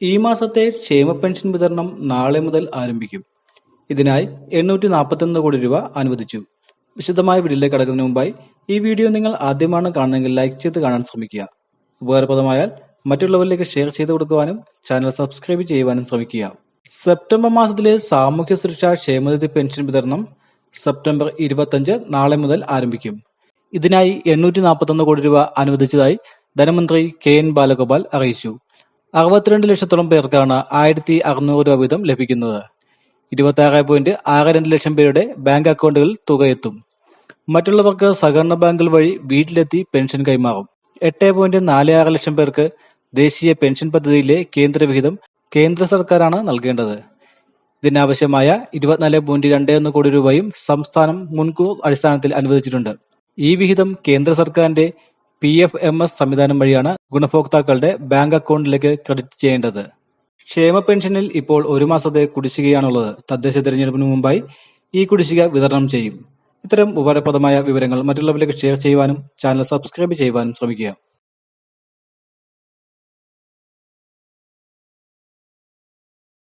ഈ മാസത്തെ ക്ഷേമ പെൻഷൻ വിതരണം നാളെ മുതൽ ആരംഭിക്കും. ഇതിനായി എണ്ണൂറ്റി നാൽപ്പത്തൊന്ന് കോടി രൂപ അനുവദിച്ചു. വിശദമായ വീഡിയോയിലേക്ക് കടക്കുന്നതിന് മുമ്പായി ഈ വീഡിയോ നിങ്ങൾ ആദ്യമാണ് കാണുന്നതെങ്കിൽ ലൈക്ക് ചെയ്ത് കാണാൻ ശ്രമിക്കുക. ഉപകാരപ്രദമായാൽ മറ്റുള്ളവരിലേക്ക് ഷെയർ ചെയ്ത് കൊടുക്കുവാനും ചാനൽ സബ്സ്ക്രൈബ് ചെയ്യുവാനും ശ്രമിക്കുക. സെപ്റ്റംബർ മാസത്തിലെ സാമൂഹ്യ സുരക്ഷാ ക്ഷേമനിധി പെൻഷൻ വിതരണം സെപ്റ്റംബർ ഇരുപത്തഞ്ച് നാളെ മുതൽ ആരംഭിക്കും. ഇതിനായി എണ്ണൂറ്റി നാൽപ്പത്തൊന്ന് കോടി രൂപ അനുവദിച്ചതായി ധനമന്ത്രി കെ എൻ ബാലഗോപാൽ അറിയിച്ചു. അറുപത്തിരണ്ട് ലക്ഷത്തോളം പേർക്കാണ് ആയിരത്തി അറുന്നൂറ് രൂപ വീതം ലഭിക്കുന്നത്. ഇരുപത്തി ആറ് പോയിന്റ് ആറ് രണ്ട് ലക്ഷം പേരുടെ ബാങ്ക് അക്കൗണ്ടുകളിൽ തുക എത്തും. മറ്റുള്ളവർക്ക് സഹകരണ ബാങ്കുകൾ വഴി വീട്ടിലെത്തി പെൻഷൻ കൈമാറും. എട്ട് പോയിന്റ് നാല് ആറ് ലക്ഷം പേർക്ക് ദേശീയ പെൻഷൻ പദ്ധതിയിലെ കേന്ദ്രവിഹിതം കേന്ദ്ര സർക്കാരാണ് നൽകേണ്ടത്. ഇതിനാവശ്യമായ ഇരുപത്തിനാല് പോയിന്റ് രണ്ട് ഒന്ന് കോടി രൂപയും സംസ്ഥാനം മുൻകൂർ അടിസ്ഥാനത്തിൽ അനുവദിച്ചിട്ടുണ്ട്. ഈ വിഹിതം കേന്ദ്ര സർക്കാരിന്റെ പി എഫ് എം എസ് സംവിധാനം വഴിയാണ് ഗുണഭോക്താക്കളുടെ ബാങ്ക് അക്കൗണ്ടിലേക്ക് ക്രെഡിറ്റ് ചെയ്യേണ്ടത്. ക്ഷേമ പെൻഷനിൽ ഇപ്പോൾ ഒരു മാസത്തെ കുടിശ്ശികയാണുള്ളത്. തദ്ദേശ തെരഞ്ഞെടുപ്പിന് മുമ്പായി ഈ കുടിശ്ശിക വിതരണം ചെയ്യും. ഇത്തരം ഉപകാരപ്രദമായ വിവരങ്ങൾ മറ്റുള്ളവരിലേക്ക് ഷെയർ ചെയ്യുവാനും ചാനൽ സബ്സ്ക്രൈബ് ചെയ്യുവാനും ശ്രമിക്കുക.